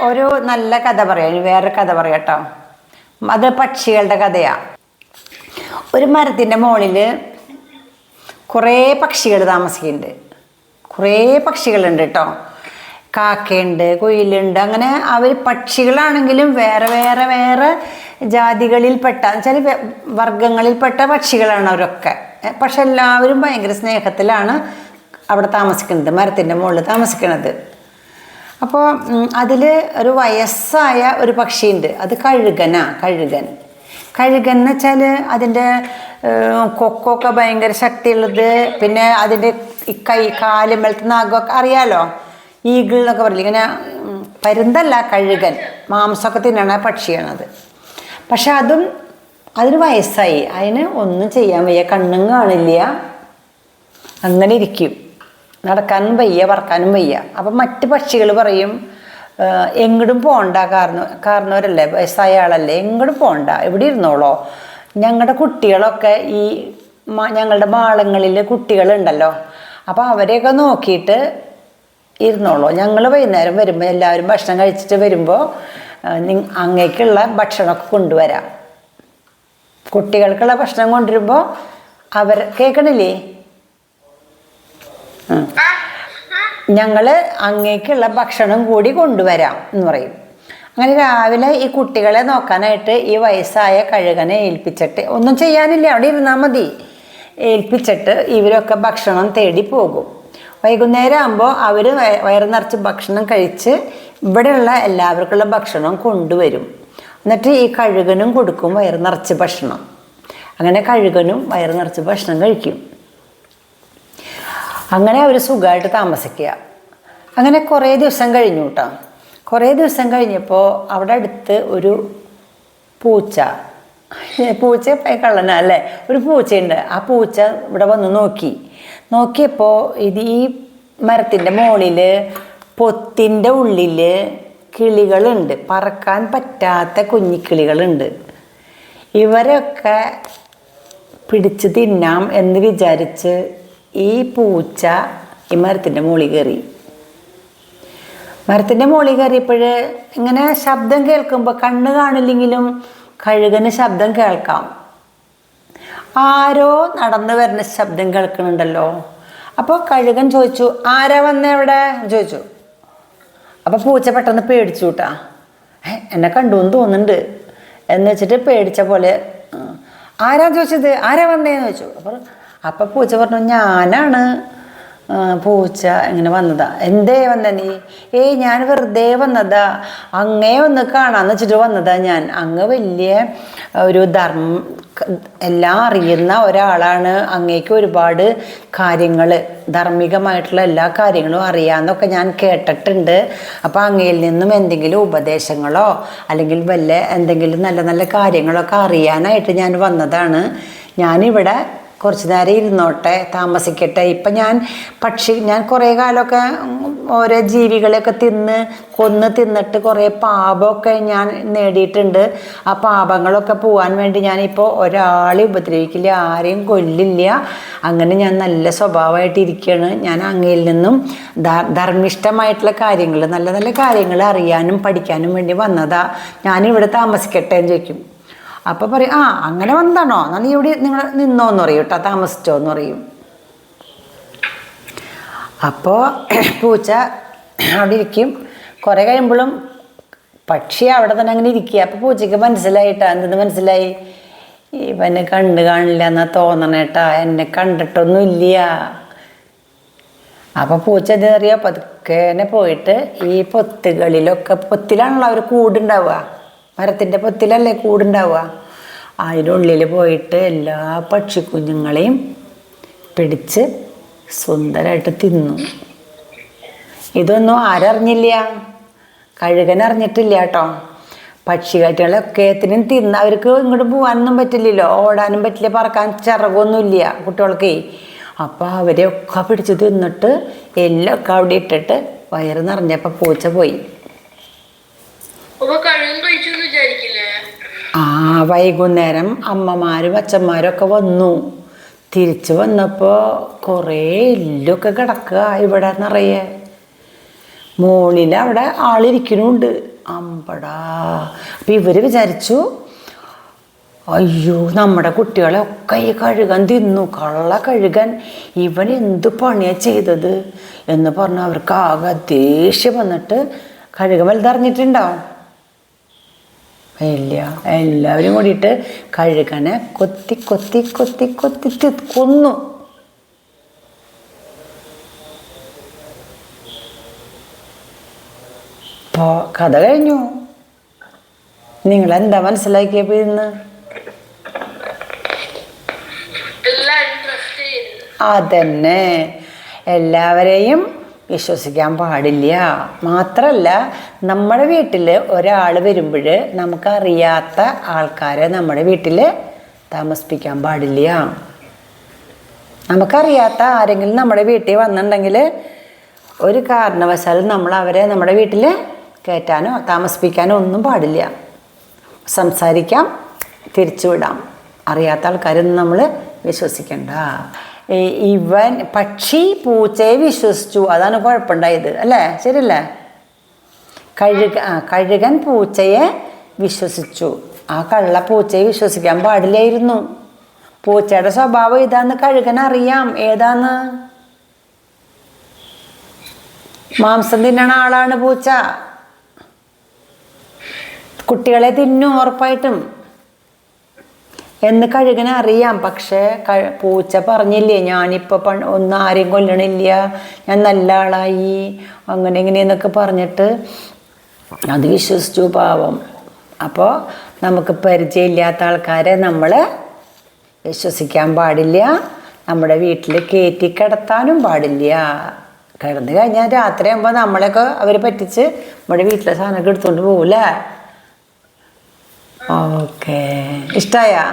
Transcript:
ഒരു നല്ല കഥ പറയാം. വേറെ കഥ പറയട്ടോ അത് പക്ഷികളുടെ കഥയാ. ഒരു മരത്തിന്റെ മുകളിൽ കുറേ പക്ഷികൾ താമസിക്കുന്നുണ്ട്. കുറേ പക്ഷികളുണ്ട് കേട്ടോ. കാക്കയുണ്ട് കുയിലുണ്ട് അങ്ങനെ അവർ പക്ഷികളാണെങ്കിലും വേറെ വേറെ വേറെ ജാതികളിൽപ്പെട്ട വെച്ചാൽ വർഗങ്ങളിൽപ്പെട്ട പക്ഷികളാണ് അവരൊക്കെ. പക്ഷെ എല്ലാവരും ഭയങ്കര സ്നേഹത്തിലാണ് അവിടെ താമസിക്കുന്നത് മരത്തിന്റെ മുകളിൽ താമസിക്കുന്നത് അപ്പോൾ അതിൽ ഒരു വയസ്സായ ഒരു പക്ഷിയുണ്ട്. അത് കഴുകനാ കഴുകൻ. കഴുകൻ എന്ന് വെച്ചാൽ അതിന്റെ കൊക്കൊക്കെ ഭയങ്കര ശക്തിയുള്ളത്. പിന്നെ അതിന്റെ കൈ കാൽ മേലത്തെ നാഗമൊക്കെ അറിയാലോ? ഈഗിൾ എന്നൊക്കെ പറയില്ല? ഇങ്ങനെ പരുന്തല്ല കഴുകൻ. മാംസമൊക്കെ തിന്നണ പക്ഷിയാണത് പക്ഷെ അതും അതിന് വയസ്സായി. അതിന് ഒന്നും ചെയ്യാൻ വയ്യ. കണ്ണും കാണില്ല. അങ്ങനെ ഇരിക്കും. നടക്കാനും വയ്യ പറക്കാനും വയ്യ. അപ്പം മറ്റ് പക്ഷികൾ പറയും "ഏഹ്, എങ്ങടും പോണ്ട കാരണം കാരണവരല്ലേ വയസ്സായ ആളല്ലേ എങ്ങടും പോകണ്ട എവിടെ ഇരുന്നോളോ? ഞങ്ങളുടെ കുട്ടികളൊക്കെ ഈ ഞങ്ങളുടെ മാളങ്ങളിൽ കുട്ടികളുണ്ടല്ലോ. അപ്പോൾ അവരെയൊക്കെ നോക്കിയിട്ട് ഇരുന്നോളൂ. ഞങ്ങൾ വൈകുന്നേരം വരുമ്പോൾ എല്ലാവരും ഭക്ഷണം കഴിച്ചിട്ട് വരുമ്പോൾ അങ്ങേക്കുള്ള ഭക്ഷണമൊക്കെ കൊണ്ടുവരാം. കുട്ടികൾക്കുള്ള ഭക്ഷണം കൊണ്ടുവരുമ്പോൾ അവർ കേൾക്കണില്ലേ ഞങ്ങൾ അങ്ങേക്കുള്ള ഭക്ഷണം കൂടി കൊണ്ടുവരാം എന്ന് പറയും. അങ്ങനെ രാവിലെ ഈ കുട്ടികളെ നോക്കാനായിട്ട് ഈ വയസ്സായ കഴുകനെ ഏൽപ്പിച്ചിട്ട് ഒന്നും ചെയ്യാനില്ല അവിടെ ഇരുന്നാൽ മതി. ഏൽപ്പിച്ചിട്ട് ഇവരൊക്കെ ഭക്ഷണം തേടി പോകും. വൈകുന്നേരം ആകുമ്പോൾ അവർ വയറ് നിറച്ച് ഭക്ഷണം കഴിച്ച് ഇവിടെയുള്ള എല്ലാവർക്കുള്ള ഭക്ഷണം കൊണ്ടുവരും. എന്നിട്ട് ഈ കഴുകനും കൊടുക്കും വയറ് നിറച്ച് ഭക്ഷണം. അങ്ങനെ കഴുകനും വയറ് നിറച്ച് ഭക്ഷണം കഴിക്കും. അങ്ങനെ അവർ സുഖമായിട്ട് താമസിക്കുക. അങ്ങനെ കുറേ ദിവസം കഴിഞ്ഞു കേട്ടോ കുറേ ദിവസം കഴിഞ്ഞപ്പോൾ അവിടെ അടുത്ത് ഒരു പൂച്ച. പൂച്ച കള്ളന അല്ലേ? ഒരു പൂച്ചയുണ്ട്. ആ പൂച്ച ഇവിടെ വന്ന് നോക്കി. നോക്കിയപ്പോൾ ഇത് ഈ മരത്തിന്റെ മുകളിൽ പൊത്തിന്റെ ഉള്ളിൽ കിളികളുണ്ട്. പറക്കാൻ പറ്റാത്ത കുഞ്ഞിക്കിളികളുണ്ട്. ഇവരൊക്കെ പിടിച്ച് തിന്നാം എന്ന് വിചാരിച്ച് ഈ പൂച്ച ഈ മരത്തിന്റെ മുകളിൽ കയറി. മരത്തിന്റെ മുകളിൽ കയറിയപ്പോൾ ഇങ്ങനെ ശബ്ദം കേൾക്കുമ്പോൾ കണ്ണ് കാണില്ലെങ്കിലും കഴുകന് ശബ്ദം കേൾക്കാം. ആരോ നടന്നു വരുന്ന ശബ്ദം കേൾക്കുന്നുണ്ടല്ലോ. അപ്പോൾ കഴുകൻ ചോദിച്ചു ആരാ വന്നേ ഇവിടെ ചോദിച്ചു. അപ്പോൾ പൂച്ച പെട്ടെന്ന് പേടിച്ചു കൂട്ടാ "ഏ, എന്നെ കണ്ടു എന്ന് തോന്നുന്നുണ്ട്. എന്ന് വെച്ചിട്ട് പേടിച്ച പോലെ "ആ, ആരാ ചോദിച്ചത്? ആരാ വന്നേന്ന് ചോദിച്ചു. അപ്പോൾ അപ്പം പൂച്ച പറഞ്ഞു ഞാനാണ്. പൂച്ച ഇങ്ങനെ വന്നതാ. എന്തേ വന്ന നീ? ഏയ് ഞാൻ വെറുതെ വന്നതാ. അങ്ങേ ഒന്ന് കാണാന്ന് വെച്ചിട്ട് വന്നതാ ഞാൻ. അങ്ങ് വലിയ ഒരു ധർമ്മ എല്ലാം അറിയുന്ന ഒരാളാണ് അങ്ങേക്ക് ഒരുപാട് കാര്യങ്ങൾ ധാർമ്മികമായിട്ടുള്ള എല്ലാ കാര്യങ്ങളും അറിയാമെന്നൊക്കെ ഞാൻ കേട്ടിട്ടുണ്ട്. അപ്പോൾ അങ്ങയിൽ നിന്നും എന്തെങ്കിലും ഉപദേശങ്ങളോ അല്ലെങ്കിൽ വല്ല എന്തെങ്കിലും നല്ല നല്ല കാര്യങ്ങളൊക്കെ അറിയാനായിട്ട് ഞാൻ വന്നതാണ്. ഞാനിവിടെ കുറച്ച് നേരം ഇരുന്നോട്ടെ താമസിക്കട്ടെ. ഇപ്പം ഞാൻ പക്ഷി ഞാൻ കുറേ കാലമൊക്കെ ഓരോ ജീവികളെയൊക്കെ തിന്ന് കൊന്ന് തിന്നിട്ട് കുറേ പാപമൊക്കെ ഞാൻ നേടിയിട്ടുണ്ട്. ആ പാപങ്ങളൊക്കെ പോകാൻ വേണ്ടി ഞാനിപ്പോൾ ഒരാളെ ഉപദ്രവിക്കില്ല ആരെയും കൊല്ലില്ല. അങ്ങനെ ഞാൻ നല്ല സ്വഭാവമായിട്ട് ഇരിക്കുകയാണ്. ഞാൻ അങ്ങയിൽ നിന്നും ധർമ്മിഷ്ടമായിട്ടുള്ള കാര്യങ്ങൾ നല്ല നല്ല കാര്യങ്ങൾ അറിയാനും പഠിക്കാനും വേണ്ടി വന്നതാ. ഞാനിവിടെ താമസിക്കട്ടെ എന്ന് ചോദിക്കും. അപ്പോൾ പറയും ആ അങ്ങനെ വന്നതാണോ? എന്നാൽ നീ ഇവിടെ നിങ്ങൾ നിന്നോ എന്ന് പറയും കേട്ടോ താമസിച്ചോ എന്ന് പറയും. അപ്പോൾ പൂച്ച അവിടെ ഇരിക്കും. കുറേ കഴിയുമ്പോഴും പക്ഷി അവിടെ തന്നെ അങ്ങനെ ഇരിക്കുക. അപ്പോൾ പൂച്ചയ്ക്ക് മനസ്സിലായിട്ടാ എന്തെന്ന് മനസ്സിലായി? ഇവനെ കണ്ടു കാണില്ല എന്നാ തോന്നണേട്ടാ എന്നെ കണ്ടിട്ടൊന്നുമില്ല അപ്പോൾ പൂച്ച എന്താ പതുക്കേനെ പോയിട്ട് ഈ പൊത്തുകളിലൊക്കെ പൊത്തിലാണല്ലോ അവർ കൂടുണ്ടാവുക മരത്തിന്റെ പൊത്തിലല്ലേ കൂടുണ്ടാവുക? അതിനുള്ളിൽ പോയിട്ട് എല്ലാ പക്ഷിക്കുഞ്ഞുങ്ങളെയും പിടിച്ച് സുന്ദരമായിട്ട് തിന്നു. ഇതൊന്നും ആരറിഞ്ഞില്ല. കഴുകൻ അറിഞ്ഞിട്ടില്ല കേട്ടോ. പക്ഷികാറ്റുകളൊക്കെത്തിനും തിന്ന് അവർക്ക് ഇങ്ങോട്ട് പോകാനൊന്നും പറ്റില്ലല്ലോ. ഓടാനും പറ്റില്ല പറക്കാൻ ചിറകൊന്നുമില്ല കുട്ടികൾക്ക്. അപ്പോൾ അവരെയൊക്കെ പിടിച്ച് തിന്നിട്ട് എല്ലൊക്കെ അവിടെ ഇട്ടിട്ട് വയറ് നിറഞ്ഞപ്പോൾ പൂച്ച പോയി. കഴിച്ചു ആ വൈകുന്നേരം അമ്മമാരും അച്ഛന്മാരൊക്കെ വന്നു. തിരിച്ചു വന്നപ്പോൾ കുറേ എല്ലൊക്കെ കിടക്കുക ഇവിടെ നിറയെ. മോളിൽ അവിടെ ആളിരിക്കണുണ്ട്. അമ്പടാ. അപ്പം ഇവർ വിചാരിച്ചു അയ്യോ നമ്മുടെ കുട്ടികളെ ഒക്കെ ഈ കഴുകൻ തിന്നു. കള്ള കഴുകൻ. ഇവൻ എന്ത് പണിയാണ് ചെയ്തത്? എന്ന് പറഞ്ഞ് അവർക്ക് ആകെ ദേഷ്യം വന്നിട്ട് കഴുകൻ വലുതറിഞ്ഞിട്ടുണ്ടാവും. ഇല്ല. എല്ലാവരും കൂടിയിട്ട് കഴുകനെ കൊത്തി കൊത്തി കൊത്തി കൊത്തി കൊന്നു. ഇപ്പോൾ കഥ കഴിഞ്ഞു. നിങ്ങളെന്താ മനസ്സിലാക്കിയപ്പോൾ ഇന്ന്? അതന്നെ. എല്ലാവരെയും വിശ്വസിക്കാൻ പാടില്ല. മാത്രമല്ല നമ്മുടെ വീട്ടിൽ ഒരാൾ വരുമ്പോൾ നമുക്കറിയാത്ത ആൾക്കാരെ നമ്മുടെ വീട്ടിൽ താമസിപ്പിക്കാൻ പാടില്ല. നമുക്കറിയാത്ത ആരെങ്കിലും നമ്മുടെ വീട്ടിൽ വന്നിട്ടുണ്ടെങ്കിൽ ഒരു കാരണവശാലും നമ്മൾ അവരെ നമ്മുടെ വീട്ടിൽ കയറ്റാനോ താമസിപ്പിക്കാനോ ഒന്നും പാടില്ല. സംസാരിക്കാം തിരിച്ചുവിടാം അറിയാത്ത ആൾക്കാരൊന്നും നമ്മൾ വിശ്വസിക്കണ്ട. ഇവൻ പക്ഷി പൂച്ചയെ വിശ്വസിച്ചു. അതാണ് കുഴപ്പമുണ്ടായത് അല്ലേ? ശരിയല്ലേ? കഴുക ആ കഴുകൻ പൂച്ചയെ വിശ്വസിച്ചു. ആ കള്ള പൂച്ചയെ വിശ്വസിക്കാൻ പാടില്ലായിരുന്നു. പൂച്ചയുടെ സ്വഭാവം ഇതാന്ന് കഴുകൻ അറിയാം. ഏതാന്ന്? മാംസം തിന്നണ ആളാണ് പൂച്ച. കുട്ടികളെ തിന്നും ഉറപ്പായിട്ടും. എന്ന് കഴുകനെ അറിയാം. പക്ഷേ പൂച്ച പറഞ്ഞില്ലേ ഞാനിപ്പോൾ പൺ ഒന്നും ആരെയും കൊല്ലണില്ല. ഞാൻ നല്ല ആളായി. അങ്ങനെ ഇങ്ങനെയെന്നൊക്കെ പറഞ്ഞിട്ട് അത് വിശ്വസിച്ചു പാവം. അപ്പോൾ നമുക്ക് പരിചയമില്ലാത്ത ആൾക്കാരെ നമ്മൾ വിശ്വസിക്കാൻ പാടില്ല. നമ്മുടെ വീട്ടിൽ കയറ്റി കിടത്താനും പാടില്ല. കിടന്നു കഴിഞ്ഞാൽ രാത്രിയാകുമ്പോൾ നമ്മളെയൊക്കെ അവർ പറ്റിച്ച് നമ്മുടെ വീട്ടിലെ സാധനമൊക്കെ എടുത്തുകൊണ്ട് പോകില്ല ഓക്കെ. ഇഷ്ടമായാ